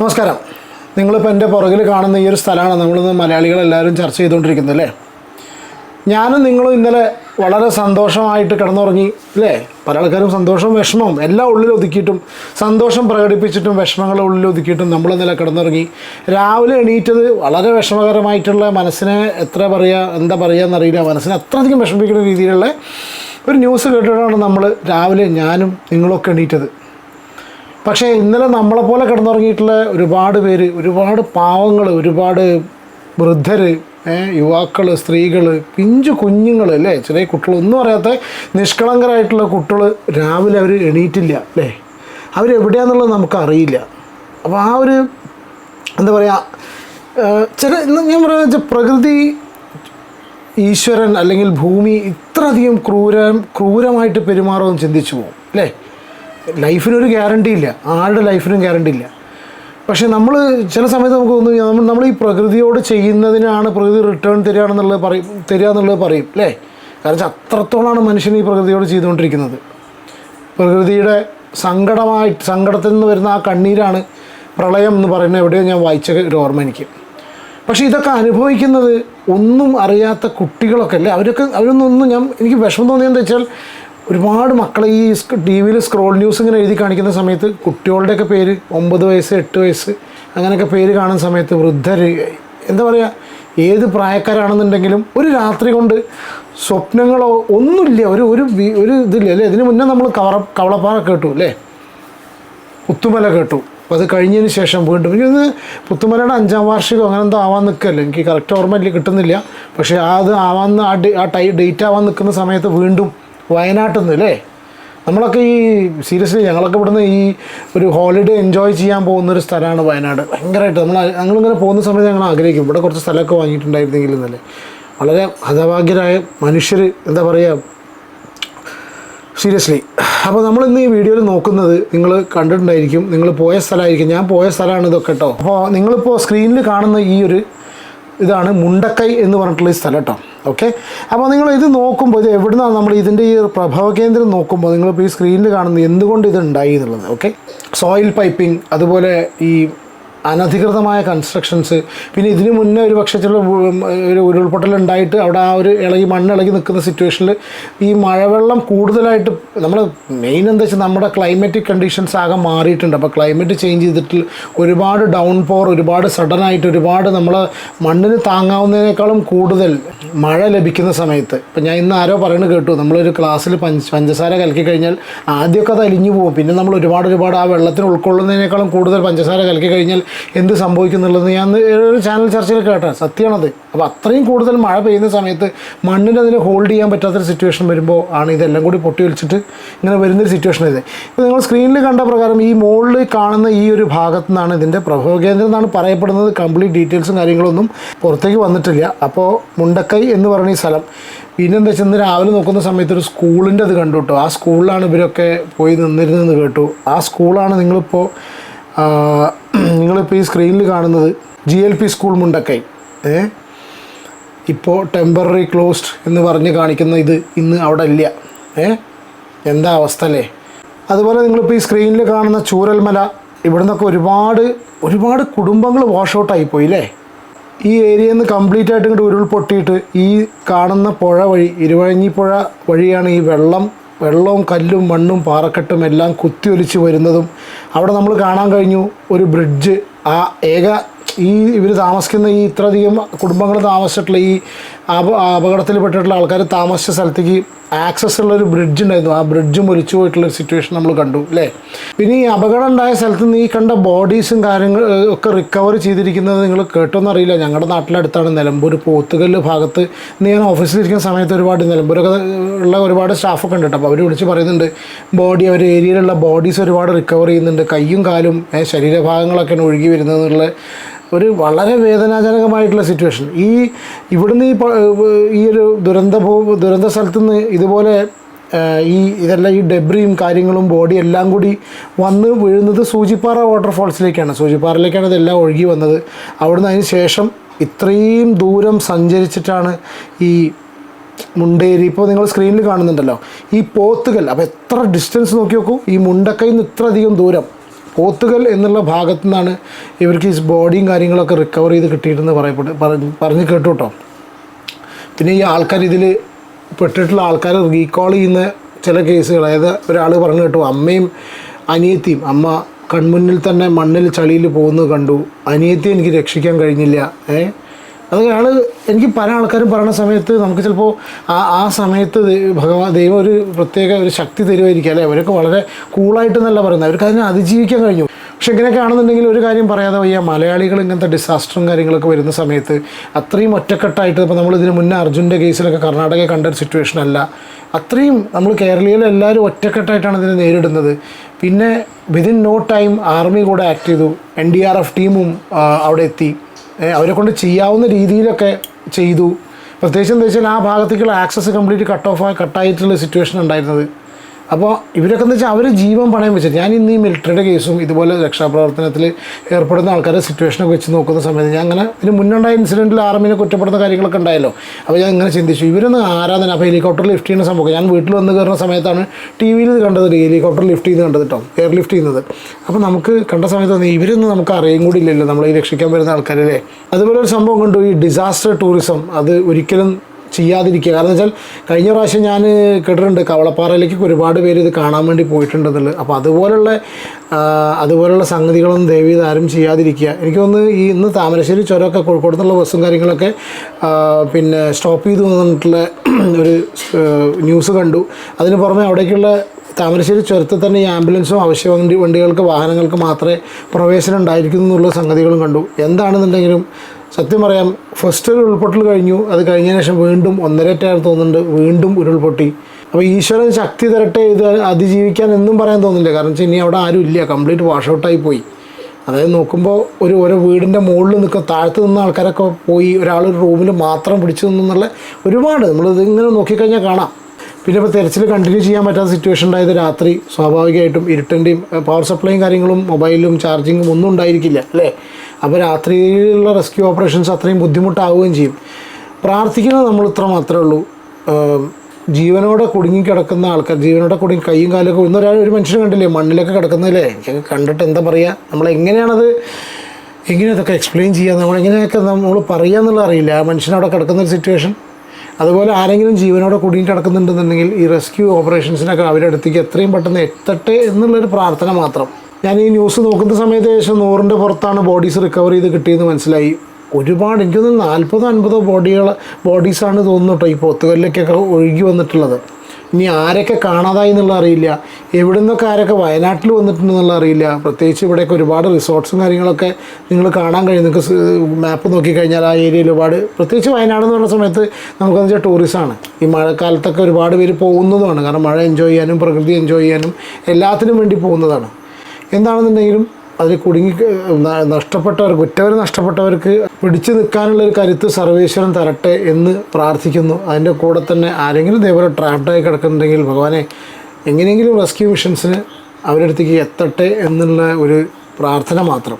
നമസ്കാരം. നിങ്ങളിപ്പോൾ എന്റെ പുറകിൽ കാണുന്ന ഈ ഒരു സ്ഥലമാണ് നമ്മളിന്ന് മലയാളികളെല്ലാവരും ചർച്ച ചെയ്തുകൊണ്ടിരിക്കുന്നത് അല്ലേ? ഞാനും നിങ്ങളും ഇന്നലെ വളരെ സന്തോഷമായിട്ട് കിടന്നുറങ്ങി അല്ലേ? പല ആൾക്കാരും സന്തോഷവും വിഷമവും എല്ലാം ഉള്ളിൽ ഒതുക്കിയിട്ടും സന്തോഷം പ്രകടിപ്പിച്ചിട്ടും വിഷമങ്ങൾ ഉള്ളിൽ ഒതുക്കിയിട്ടും നമ്മൾ ഇന്നലെ കിടന്നുറങ്ങി. രാവിലെ എണീറ്റത് വളരെ വിഷമകരമായിട്ടുള്ള മനസ്സിനെ എത്ര പറയുക എന്താ പറയുക എന്നറിയില്ല മനസ്സിനെ അത്രയധികം വിഷമിക്കുന്ന രീതിയിലുള്ള ഒരു ന്യൂസ് കേട്ടിട്ടാണ് നമ്മൾ രാവിലെ ഞാനും നിങ്ങളൊക്കെ എണീറ്റത്. പക്ഷേ ഇന്നലെ നമ്മളെപ്പോലെ കിടന്നുറങ്ങിയിട്ടുള്ള ഒരുപാട് പേര് ഒരുപാട് പാവങ്ങൾ ഒരുപാട് വൃദ്ധർ യുവാക്കൾ സ്ത്രീകൾ പിഞ്ചു കുഞ്ഞുങ്ങൾ അല്ലേ? ചെറിയ കുട്ടികൾ ഒന്നും അറിയാത്ത നിഷ്കളങ്കരായിട്ടുള്ള കുട്ടികൾ രാവിലെ അവർ എണീറ്റില്ല അല്ലേ? അവരെവിടെയാണെന്നുള്ളത് നമുക്കറിയില്ല. അപ്പോൾ ആ ഒരു എന്താ പറയുക ചില ഞാൻ പറയുന്നത് പ്രകൃതി ഈശ്വരൻ അല്ലെങ്കിൽ ഭൂമി ഇത്രയധികം ക്രൂരം ക്രൂരമായിട്ട് പെരുമാറുമെന്ന് ചിന്തിച്ചു പോകും അല്ലേ? ലൈഫിനൊരു ഗ്യാരണ്ടി ഇല്ല. ആരുടെ ലൈഫിനും ഗ്യാരണ്ടി ഇല്ല. പക്ഷേ നമ്മൾ ചില സമയത്ത് നമുക്ക് തോന്നുന്നു നമ്മൾ നമ്മൾ ഈ പ്രകൃതിയോട് ചെയ്യുന്നതിനാണ് പ്രകൃതി റിട്ടേൺ തരികയാണെന്നുള്ളത് പറയും തരിക എന്നുള്ളത് പറയും. അല്ലേ കാരണം വെച്ചാൽ അത്രത്തോളമാണ് മനുഷ്യൻ ഈ പ്രകൃതിയോട് ചെയ്തുകൊണ്ടിരിക്കുന്നത്. പ്രകൃതിയുടെ സങ്കടമായിട്ട് സങ്കടത്തിൽ നിന്ന് വരുന്ന ആ കണ്ണീരാണ് പ്രളയം എന്ന് പറയുന്ന എവിടെയോ ഞാൻ വായിച്ച ഒരു ഓർമ്മ എനിക്ക്. പക്ഷേ ഇതൊക്കെ അനുഭവിക്കുന്നത് ഒന്നും അറിയാത്ത കുട്ടികളൊക്കെ അല്ലേ? അവരൊക്കെ അവരൊന്നും ഞാൻ എനിക്ക് വിഷമം തോന്നിയെന്ന് വെച്ചാൽ ഒരുപാട് മക്കളെ ഈ ടി വിയിൽ സ്ക്രോൾ ന്യൂസ് ഇങ്ങനെ എഴുതി കാണിക്കുന്ന സമയത്ത് കുട്ടികളുടെയൊക്കെ പേര് ഒമ്പത് വയസ്സ് എട്ട് വയസ്സ് അങ്ങനെയൊക്കെ പേര് കാണുന്ന സമയത്ത് വൃദ്ധർ എന്താ പറയുക ഏത് പ്രായക്കാരാണെന്നുണ്ടെങ്കിലും ഒരു രാത്രി കൊണ്ട് സ്വപ്നങ്ങളോ ഒന്നുമില്ല. ഒരു ഒരു ഒരു ഇതില്ല അല്ലേ? ഇതിന് മുന്നേ നമ്മൾ കവറ കവളപ്പാറ കേട്ടു അല്ലേ? പുത്തുമല കേട്ടു. അപ്പോൾ അത് കഴിഞ്ഞതിന് ശേഷം വീണ്ടും ഇന്ന് പുത്തുമലയുടെ അഞ്ചാം വാർഷികം അങ്ങനെ എന്തോ ആവാൻ നിൽക്കല്ലേ എനിക്ക് കറക്റ്റ് ഓർമ്മയില്ല കിട്ടുന്നില്ല. പക്ഷേ അത് ആവാൻ ആ ഡേ ആ ടൈ ഡേറ്റ് ആവാൻ നിൽക്കുന്ന സമയത്ത് വീണ്ടും വയനാട്ടിൽ നിന്ന് അല്ലേ നമ്മളൊക്കെ ഈ സീരിയസ്ലി ഞങ്ങളൊക്കെ ഇവിടുന്ന് ഈ ഒരു ഹോളിഡേ എൻജോയ് ചെയ്യാൻ പോകുന്ന ഒരു സ്ഥലമാണ് വയനാട്. ഭയങ്കരമായിട്ട് നമ്മൾ ഞങ്ങളിങ്ങനെ പോകുന്ന സമയത്ത് ഞങ്ങൾ ആഗ്രഹിക്കും. ഇവിടെ കുറച്ച് സ്ഥലമൊക്കെ വാങ്ങിയിട്ടുണ്ടായിരുന്നെങ്കിൽ എന്നല്ലേ വളരെ ഹതഭാഗ്യരായ മനുഷ്യർ എന്താ പറയുക സീരിയസ്ലി അപ്പോൾ നമ്മൾ ഇന്ന് ഈ വീഡിയോയിൽ നോക്കുന്നത് നിങ്ങൾ കണ്ടിട്ടുണ്ടായിരിക്കും. നിങ്ങൾ പോയ സ്ഥലമായിരിക്കും. ഞാൻ പോയ സ്ഥലമാണ് ഇതൊക്കെ കേട്ടോ അപ്പോൾ നിങ്ങളിപ്പോൾ സ്ക്രീനിൽ കാണുന്ന ഈ ഒരു ഇതാണ് മുണ്ടക്കൈ എന്ന് പറഞ്ഞിട്ടുള്ള ഈ സ്ഥലം ഓക്കെ അപ്പോൾ നിങ്ങൾ ഇത് നോക്കുമ്പോൾ ഇത് എവിടുന്നാണ് നമ്മൾ ഇതിന്റെ ഈ പ്രഭവ കേന്ദ്രം നോക്കുമ്പോൾ നിങ്ങളിപ്പോൾ ഈ സ്ക്രീനിൽ കാണുന്നത് എന്തുകൊണ്ട് ഇത് ഉണ്ടായി എന്നുള്ളത് ഓക്കെ സോയിൽ പൈപ്പിംഗ് അതുപോലെ ഈ അനധികൃതമായ കൺസ്ട്രക്ഷൻസ് പിന്നെ ഇതിനു മുന്നേ ഒരു പക്ഷേ ചില ഒരു ഉരുൾപൊട്ടൽ ഉണ്ടായിട്ട് അവിടെ ആ ഒരു ഇളകി മണ്ണ് ഇളകി നിൽക്കുന്ന സിറ്റുവേഷനിൽ ഈ മഴവെള്ളം കൂടുതലായിട്ട് നമ്മൾ മെയിൻ എന്താ വെച്ചാൽ നമ്മുടെ ക്ലൈമറ്റിക് കണ്ടീഷൻസ് ആകെ മാറിയിട്ടുണ്ട്. അപ്പോൾ ക്ലൈമറ്റ് ചേഞ്ച് ചെയ്തിട്ട് ഒരുപാട് ഡൗൺ പോർ ഒരുപാട് സഡനായിട്ട് ഒരുപാട് നമ്മൾ മണ്ണിന് താങ്ങാവുന്നതിനേക്കാളും കൂടുതൽ മഴ ലഭിക്കുന്ന സമയത്ത്. ഇപ്പം ഞാൻ ഇന്ന് ആരോ പറയുന്നത് കേട്ടു. നമ്മളൊരു ക്ലാസ്സിൽ പഞ്ച് പഞ്ചസാര കലക്കി കഴിഞ്ഞാൽ ആദ്യമൊക്കെ അത് അലിഞ്ഞു പോകും. പിന്നെ നമ്മൾ ഒരുപാട് ഒരുപാട് ആ വെള്ളത്തിന് ഉൾക്കൊള്ളുന്നതിനേക്കാളും കൂടുതൽ പഞ്ചസാര കലക്കി കഴിഞ്ഞാൽ എന്ത് സംഭവിക്കുന്നുള്ളത് ഞാൻ ഒരു ചാനൽ ചർച്ചയിൽ കേട്ടാണ് സത്യമാണത്. അപ്പോൾ അത്രയും കൂടുതൽ മഴ പെയ്യുന്ന സമയത്ത് മണ്ണിന് അതിന് ഹോൾഡ് ചെയ്യാൻ പറ്റാത്തൊരു സിറ്റുവേഷൻ വരുമ്പോൾ ആണ് ഇതെല്ലാം കൂടി പൊട്ടി ഒലിച്ചിട്ട് ഇങ്ങനെ വരുന്നൊരു സിറ്റുവേഷൻ ഇത്. ഇപ്പോൾ നിങ്ങൾ സ്ക്രീനിൽ കണ്ട പ്രകാരം ഈ മുകളിൽ കാണുന്ന ഈ ഒരു ഭാഗത്തു നിന്നാണ് ഇതിന്റെ പ്രഭവ കേന്ദ്രം എന്നാണ് പറയപ്പെടുന്നത്. കംപ്ലീറ്റ് ഡീറ്റെയിൽസും കാര്യങ്ങളൊന്നും പുറത്തേക്ക് വന്നിട്ടില്ല. അപ്പോൾ മുണ്ടക്കൈ എന്ന് പറയുന്ന ഈ സ്ഥലം. പിന്നെന്താ വെച്ചാൽ രാവിലെ നോക്കുന്ന സമയത്ത് ഒരു സ്കൂളിന്റെ അത് കണ്ടു കേട്ടോ ആ സ്കൂളിലാണ് ഇവരൊക്കെ പോയി നിന്നിരുന്നതെന്ന് കേട്ടു. ആ സ്കൂളാണ് നിങ്ങളിപ്പോൾ നിങ്ങളിപ്പോൾ ഈ സ്ക്രീനിൽ കാണുന്നത് G L P school Mundakkai. ഏ? ഇപ്പോൾ ടെമ്പററി ക്ലോസ്ഡ് എന്ന് പറഞ്ഞ് കാണിക്കുന്ന ഇത് ഇന്ന് അവിടെ ഇല്ല. ഏ? എന്താ അവസ്ഥ അല്ലേ? അതുപോലെ നിങ്ങളിപ്പോൾ ഈ സ്ക്രീനിൽ കാണുന്ന ചൂരൽമല ഇവിടെ നിന്നൊക്കെ ഒരുപാട് ഒരുപാട് കുടുംബങ്ങൾ വാഷ് ഔട്ടായി പോയി അല്ലേ ഈ ഏരിയയിൽ നിന്ന് കംപ്ലീറ്റ് ആയിട്ട് ഇങ്ങോട്ട് ഉരുൾപൊട്ടിയിട്ട് ഈ കാണുന്ന പുഴ വഴി ഇരുവഴഞ്ഞി പുഴ വഴിയാണ് ഈ വെള്ളം വെള്ളവും കല്ലും മണ്ണും പാറക്കെട്ടും എല്ലാം കുത്തിയൊലിച്ച് വരുന്നതും അവിടെ നമ്മൾ കാണാൻ കഴിഞ്ഞു. ഒരു ബ്രിഡ്ജ് ആ ഏക ഈ ഇവർ താമസിക്കുന്ന ഈ ഇത്രയധികം കുടുംബങ്ങൾ താമസിച്ചിട്ടുള്ള ഈ അപകടത്തിൽപ്പെട്ടിട്ടുള്ള ആൾക്കാർ താമസിച്ച സ്ഥലത്തേക്ക് ആക്സസ് ഉള്ള ഒരു ബ്രിഡ്ജ് ഉണ്ടായിരുന്നു. ആ ബ്രിഡ്ജ് മുരിച്ചു പോയിട്ടുള്ള സിറ്റുവേഷൻ നമ്മൾ കണ്ടു അല്ലേ പിന്നെ ഈ അപകടം ഉണ്ടായ സ്ഥലത്ത് നീ കണ്ട ബോഡീസും കാര്യങ്ങൾ ഒക്കെ റിക്കവർ ചെയ്തിരിക്കുന്നത് നിങ്ങൾ കേട്ടോന്നറിയില്ല ഞങ്ങളുടെ നാട്ടിലടുത്താണ് നിലമ്പൂർ പോത്തുകല്ല് ഭാഗത്ത്. ഞാൻ ഓഫീസിലിരിക്കുന്ന സമയത്ത് ഒരുപാട് നിലമ്പൂരൊക്കെ ഉള്ള ഒരുപാട് സ്റ്റാഫൊക്കെ ഉണ്ട് കേട്ടോ. അപ്പോൾ അവർ വിളിച്ച് പറയുന്നുണ്ട് ബോഡി അവർ ഏരിയയിലുള്ള ബോഡീസ് ഒരുപാട് റിക്കവർ ചെയ്യുന്നുണ്ട്. കയ്യും കാലും ശരീരഭാഗങ്ങളൊക്കെയാണ് ഒഴുകി വരുന്നത് എന്നുള്ള ഒരു വളരെ വേദനാജനകമായിട്ടുള്ള സിറ്റുവേഷൻ ഈ ഇവിടുന്ന് ഈ ഈ ഒരു ദുരന്തഭൂ ദുരന്ത സ്ഥലത്ത് നിന്ന് ഇതുപോലെ ഈ ഇതെല്ലാം ഈ ഡെബ്രിയും കാര്യങ്ങളും ബോഡി എല്ലാം കൂടി വന്ന് വീഴുന്നത് സൂചിപ്പാറ വാട്ടർഫോൾസിലേക്കാണ്. സൂചിപ്പാറയിലേക്കാണ് ഇതെല്ലാം ഒഴുകി വന്നത്. അവിടുന്ന് അതിന് ശേഷം ഇത്രയും ദൂരം സഞ്ചരിച്ചിട്ടാണ് ഈ മുണ്ടേരി ഇപ്പോൾ നിങ്ങൾ സ്ക്രീനിൽ കാണുന്നുണ്ടല്ലോ ഈ പോത്തുകൽ അപ്പോൾ എത്ര ഡിസ്റ്റൻസ് നോക്കി നോക്കൂ ഈ മുണ്ടക്കയിൽ നിന്ന് ഇത്ര അധികം ദൂരം. പോത്തുകൽ എന്നുള്ള ഭാഗത്തു നിന്നാണ് ഇവർക്ക് ഈ ബോഡിയും കാര്യങ്ങളൊക്കെ റിക്കവർ ചെയ്ത് കിട്ടിയിട്ടെന്ന് പറയപ്പെട്ട് പറഞ്ഞ് കേട്ടു കേട്ടോ. പിന്നെ ഈ ആൾക്കാർ ഇതിൽ പെട്ടിട്ടുള്ള ആൾക്കാർ റീകോൾ ചെയ്യുന്ന ചില കേസുകൾ അതായത് ഒരാൾ പറഞ്ഞു കേട്ടു അമ്മയും അനിയത്തിയും അമ്മ കൺമുന്നിൽ തന്നെ മണ്ണിൽ ചളിയിൽ പോകുന്നത് കണ്ടു. അനിയത്തി എനിക്ക് രക്ഷിക്കാൻ കഴിഞ്ഞില്ല. ഏ? അത് എനിക്ക് പല ആൾക്കാരും പറയുന്ന സമയത്ത് നമുക്ക് ചിലപ്പോൾ ആ ആ സമയത്ത് ഭഗവാൻ ദൈവം ഒരു പ്രത്യേക ഒരു ശക്തി തരുമായിരിക്കും അല്ലേ? അവരൊക്കെ വളരെ കൂളായിട്ട് എന്നല്ല പറയുന്നത്. അവർക്ക് അതിനെ അതിജീവിക്കാൻ കഴിഞ്ഞു. പക്ഷെ ഇങ്ങനെയൊക്കെ ആണെന്നുണ്ടെങ്കിൽ ഒരു കാര്യം പറയാതെ വയ്യ. മലയാളികൾ ഇങ്ങനത്തെ ഡിസാസ്റ്ററും കാര്യങ്ങളൊക്കെ വരുന്ന സമയത്ത് അത്രയും ഒറ്റക്കെട്ടായിട്ട് ഇപ്പോൾ നമ്മൾ ഇതിന് മുന്നേ അർജുന്റെ കേസിലൊക്കെ കർണാടക കണ്ട ഒരു സിറ്റുവേഷൻ അല്ല. അത്രയും നമ്മൾ കേരളീയയിൽ എല്ലാവരും ഒറ്റക്കെട്ടായിട്ടാണ് ഇതിനെ നേരിടുന്നത്. പിന്നെ വിതിൻ നോ ടൈം ആർമി കൂടെ ആക്ട് ചെയ്തു. എൻ ഡി ആർ എഫ് ടീമും അവിടെ എത്തി. അവരെ കൊണ്ട് ചെയ്യാവുന്ന രീതിയിലൊക്കെ ചെയ്തു. പ്രത്യേകിച്ച് എന്താ വെച്ചാൽ ആ ഭാഗത്തേക്കുള്ള ആക്സസ് കംപ്ലീറ്റ് കട്ട് ഓഫ് ആയി കട്ടായിട്ടുള്ള സിറ്റുവേഷൻ ഉണ്ടായിരുന്നത്. അപ്പോൾ ഇവരൊക്കെ എന്ന് വെച്ചാൽ അവർ ജീവൻ പണയം വെച്ചത്. ഞാൻ ഇന്ന് ഈ മിലിറ്ററിയുടെ കേസും ഇതുപോലെ രക്ഷാപ്രവർത്തനത്തിൽ ഏർപ്പെടുന്ന ആൾക്കാരുടെ സിറ്റുവേഷനൊക്കെ വെച്ച് നോക്കുന്ന സമയത്ത് ഞാൻ അങ്ങനെ ഇതിന് മുന്നുണ്ടായ ഇൻസിഡന്റിൽ ആർമിനെ കുറ്റപ്പെടുന്ന കാര്യങ്ങളൊക്കെ ഉണ്ടായല്ലോ. അപ്പോൾ ഞാൻ ഇങ്ങനെ ചിന്തിച്ചു. ഇവരൊന്ന് ആരാധന അപ്പോൾ ഹെലികോപ്റ്റർ ലിഫ്റ്റ് ചെയ്യുന്ന സംഭവം. ഞാൻ വീട്ടിൽ വന്ന് കയറുന്ന സമയത്താണ് ടി വിയിൽ കണ്ടത് ഹെലികോപ്റ്റർ ലിഫ്റ്റ് ചെയ്ത് കണ്ടത് കേട്ടോ. എയർ ലിഫ്റ്റ് ചെയ്യുന്നത്. അപ്പോൾ നമുക്ക് കണ്ട സമയത്ത് ഇവരൊന്നും നമുക്ക് അറിയും കൂടി ഇല്ലല്ലോ. നമ്മൾ ഈ രക്ഷിക്കാൻ വരുന്ന ആൾക്കാരല്ലേ. അതുപോലെ ഒരു സംഭവം കണ്ടു. ഈ ഡിസാസ്റ്റർ ടൂറിസം അത് ഒരിക്കലും ചെയ്യാതിരിക്കുക. കാരണം വെച്ചാൽ കഴിഞ്ഞ പ്രാവശ്യം ഞാൻ കേട്ടിട്ടുണ്ട് കവളപ്പാറയിലേക്ക് ഒരുപാട് പേര് ഇത് കാണാൻ വേണ്ടി പോയിട്ടുണ്ടെന്നുള്ളത്. അപ്പോൾ അതുപോലുള്ള അതുപോലുള്ള സംഗതികളൊന്നും ചെയ്ത് ആരും ചെയ്യാതിരിക്കുക. എനിക്ക് തോന്നുന്നു ഈ ഇന്ന് താമരശ്ശേരി ചുരമൊക്കെ കോഴിക്കോട് നിന്നുള്ള ബസ്സും കാര്യങ്ങളൊക്കെ പിന്നെ സ്റ്റോപ്പ് ചെയ്തു വന്നിട്ടുള്ള ഒരു ന്യൂസ് കണ്ടു. അതിന് പുറമെ അവിടേക്കുള്ള താമരശ്ശേരി ചുരത്തിൽ തന്നെ ഈ ആംബുലൻസും അവശ്യ വണ്ടി വണ്ടികൾക്ക് വാഹനങ്ങൾക്ക് മാത്രമേ പ്രവേശനം ഉണ്ടായിരിക്കുന്നു എന്നുള്ള സംഗതികളും കണ്ടു. എന്താണെന്നുണ്ടെങ്കിലും സത്യം പറയാം ഫസ്റ്റ് ഒരു ഉരുൾപൊട്ടൽ കഴിഞ്ഞു. അത് കഴിഞ്ഞ ശേഷം വീണ്ടും ഒന്നരറ്റാണ് തോന്നുന്നുണ്ട്. വീണ്ടും ഉരുൾപൊട്ടി. അപ്പോൾ ഈശ്വരൻ ശക്തി തരട്ടെ ഇത് അതിജീവിക്കാൻ എന്നും പറയാൻ തോന്നില്ല കാരണം വെച്ചാൽ ഇനി അവിടെ ആരും ഇല്ല. കംപ്ലീറ്റ് വാഷ് ഔട്ടായി പോയി. അതായത് നോക്കുമ്പോൾ ഒരു ഓരോ വീടിന്റെ മുകളിൽ നിൽക്കുക താഴത്ത് നിന്ന ആൾക്കാരൊക്കെ പോയി ഒരാൾ ഒരു റൂമിൽ മാത്രം പിടിച്ചു നിന്നുള്ള ഒരുപാട്. നമ്മളിത് ഇങ്ങനെ നോക്കിക്കഴിഞ്ഞാൽ കാണാം. പിന്നെ ഇപ്പോൾ തെരച്ചിൽ കണ്ടിന്യൂ ചെയ്യാൻ പറ്റാത്ത സിറ്റുവേഷൻ ഉണ്ടായത് രാത്രി. സ്വാഭാവികമായിട്ടും ഇരുട്ടിന്റെയും പവർ സപ്ലൈയും കാര്യങ്ങളും മൊബൈലും ചാർജിങ്ങും ഒന്നും ഉണ്ടായിരിക്കില്ല അല്ലേ? അപ്പോൾ രാത്രിയിലുള്ള റെസ്ക്യൂ ഓപ്പറേഷൻസ് അത്രയും ബുദ്ധിമുട്ടാവുകയും ചെയ്യും. പ്രാർത്ഥിക്കുന്നത് നമ്മൾ ഇത്ര മാത്രമേ ഉള്ളൂ. ജീവനോടെ കുടുങ്ങി കിടക്കുന്ന ആൾക്കാർ ജീവനോടെ കുടുങ്ങി കൈയും കാലൊക്കെ ഇന്നൊരാൾ ഒരു മനുഷ്യനെ കണ്ടില്ലേ? മണ്ണിലൊക്കെ കിടക്കുന്നതില്ലേ? എനിക്കൊക്കെ കണ്ടിട്ട് എന്താ പറയുക നമ്മൾ എങ്ങനെയാണത് എങ്ങനെ അതൊക്കെ എക്സ്പ്ലെയിൻ ചെയ്യുക നമ്മൾ എങ്ങനെയൊക്കെ നമ്മൾ പറയുക എന്നുള്ളത് അറിയില്ല. ആ മനുഷ്യനവിടെ കിടക്കുന്ന ഒരു സിറ്റുവേഷൻ അതുപോലെ ആരെങ്കിലും ജീവനോടെ കുടുങ്ങി കിടക്കുന്നുണ്ടെന്നുണ്ടെങ്കിൽ ഈ റെസ്ക്യൂ ഓപ്പറേഷൻസിനൊക്കെ അവരുടെ അടുത്തേക്ക് എത്രയും പെട്ടെന്ന് എത്തട്ടെ എന്നുള്ളൊരു പ്രാർത്ഥന മാത്രം. ഞാൻ ഈ ന്യൂസ് നോക്കുന്ന സമയത്ത് ഏകദേശം നൂറിന്റെ പുറത്താണ് ബോഡീസ് റിക്കവർ ചെയ്ത് കിട്ടിയെന്ന് മനസ്സിലായി. ഒരുപാട് എനിക്ക് തോന്നുന്നു നാൽപ്പതോ അൻപതോ ബോഡികൾ ബോഡീസാണ് തോന്നുന്നു കേട്ടോ ഈ പോത്തുകല്ലിലേക്കൊക്കെ ഒഴുകി വന്നിട്ടുള്ളത്. ഇനി ആരൊക്കെ കാണാതായി എന്നുള്ള അറിയില്ല. എവിടെ നിന്നൊക്കെ ആരൊക്കെ വയനാട്ടിൽ വന്നിട്ടുണ്ടെന്നുള്ള അറിയില്ല. പ്രത്യേകിച്ച് ഇവിടെയൊക്കെ ഒരുപാട് റിസോർട്ട്സും കാര്യങ്ങളൊക്കെ നിങ്ങൾ കാണാൻ കഴിയും. നിങ്ങൾക്ക് മാപ്പ് നോക്കിക്കഴിഞ്ഞാൽ ആ ഏരിയയിൽ ഒരുപാട് പ്രത്യേകിച്ച് വയനാട് എന്ന് പറഞ്ഞ സമയത്ത് നമുക്കെന്ന് വെച്ചാൽ ടൂറിസമാണ് ഈ മഴക്കാലത്തൊക്കെ ഒരുപാട് പേര് പോകുന്നതുമാണ്. കാരണം മഴ എൻജോയ് ചെയ്യാനും പ്രകൃതി എൻജോയ് ചെയ്യാനും എല്ലാത്തിനും വേണ്ടി പോകുന്നതാണ്. എന്താണെന്നുണ്ടെങ്കിലും അതിൽ കുടുങ്ങി നഷ്ടപ്പെട്ടവർ ഉറ്റവർ നഷ്ടപ്പെട്ടവർക്ക് പിടിച്ചു നിൽക്കാനുള്ള ഒരു കരുത്ത് സർവേശ്വരൻ തരട്ടെ എന്ന് പ്രാർത്ഥിക്കുന്നു. അതിന്റെ കൂടെ തന്നെ ആരെങ്കിലും ഇതേപോലെ ട്രാപ്ഡായി കിടക്കുന്നുണ്ടെങ്കിൽ ഭഗവാനെ എങ്ങനെയെങ്കിലും റെസ്ക്യൂ മിഷൻസിന് അവരുടെ അടുത്തേക്ക് എത്തട്ടെ എന്നുള്ള ഒരു പ്രാർത്ഥന മാത്രം.